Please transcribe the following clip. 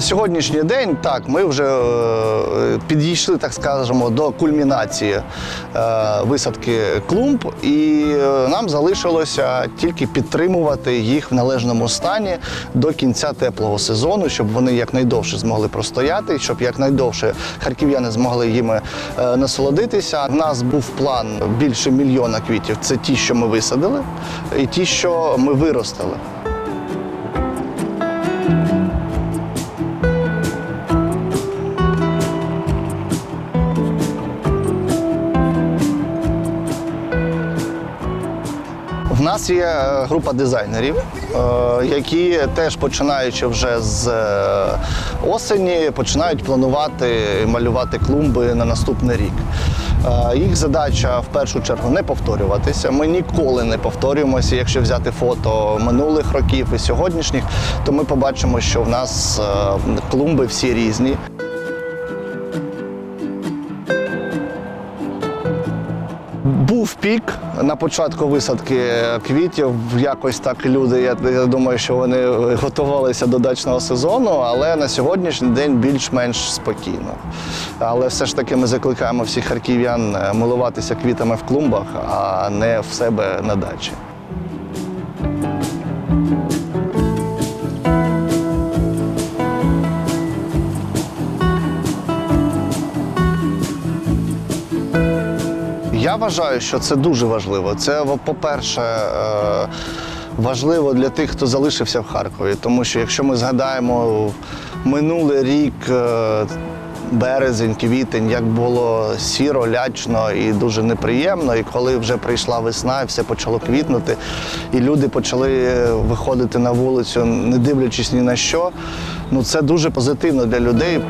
сьогоднішній день так, ми вже е, підійшли, так скажемо, до кульмінації е, висадки клумб, і е, нам залишилося тільки підтримувати їх в належному стані до кінця теплого сезону, щоб вони якнайдовше змогли простояти, щоб якнайдовше харків'яни змогли їми насолодитися. У нас був план більше мільйона квітів. Це ті, що ми висадили, і ті, що ми виростили. В нас є е, група дизайнерів, е, які теж починаючи вже з е, осені, починають планувати малювати клумби на наступний рік. Їх задача в першу чергу не повторюватися. Ми ніколи не повторюємося. Якщо взяти фото минулих років і сьогоднішніх, то ми побачимо, що в нас клумби всі різні. Був пік на початку висадки квітів. Якось так люди. Я, думаю, що вони готувалися до дачного сезону, але на сьогоднішній день більш-менш спокійно. Але все ж таки ми закликаємо всіх харків'ян е, милуватися квітами в клумбах, а не в себе на дачі. Я вважаю, що це дуже важливо. Це, по-перше, е, важливо для тих, хто залишився в Харкові. Тому що якщо ми згадаємо минулий рік, е, березень, квітень, як було сіро, лячно і дуже неприємно. І коли вже прийшла весна, і все почало квітнути, і люди почали виходити на вулицю, не дивлячись ні на що, ну це дуже позитивно для людей.